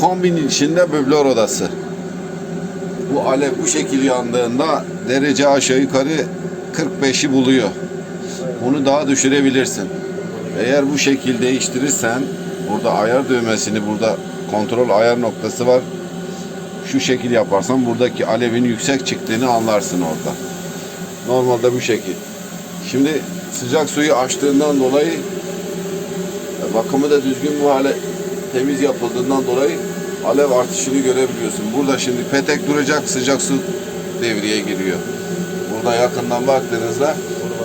kombinin içinde böbler odası. Bu alev bu şekil yandığında derece aşağı yukarı 45'i buluyor. Bunu daha düşürebilirsin. Eğer bu şekil değiştirirsen burada ayar düğmesini burada kontrol ayar noktası var. Şu şekil yaparsan buradaki alevin yüksek çıktığını anlarsın orada. Normalde bu şekil. Şimdi sıcak suyu açtığından dolayı bakımı da düzgün bu hale temiz yapıldığından dolayı alev artışını görebiliyorsun. Burada şimdi petek duracak sıcak su devreye giriyor. Burada yakından baktığınızda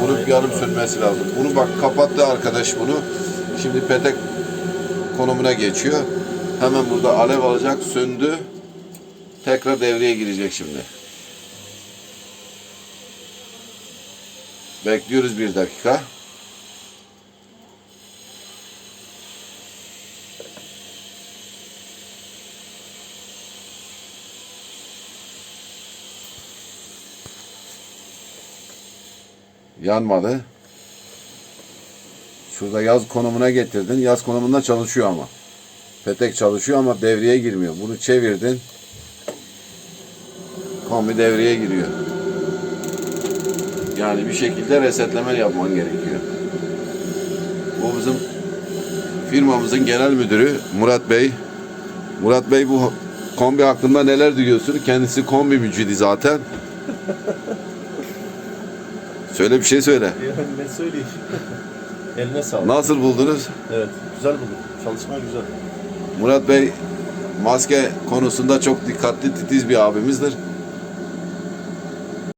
bunu yarım sönmesi lazım. Bunu bak kapattı arkadaş bunu. Şimdi petek konumuna geçiyor. Hemen burada alev alacak söndü. Tekrar devreye girecek şimdi. Bekliyoruz bir dakika. Yanmadı. Şurada yaz konumuna getirdin. Yaz konumunda çalışıyor ama. Petek çalışıyor ama devreye girmiyor. Bunu çevirdin. Kombi devreye giriyor. Yani bir şekilde resetleme yapman gerekiyor. Bu bizim firmamızın genel müdürü Murat Bey. Murat Bey bu kombi hakkında neler diyorsun? Kendisi kombi mücidi zaten. Söyle bir şey söyle. Ne söyleyeyim? Eline sağlık. Nasıl buldunuz? Evet, güzel buldum. Çalışma güzel. Murat Bey maske konusunda çok dikkatli titiz bir abimizdir.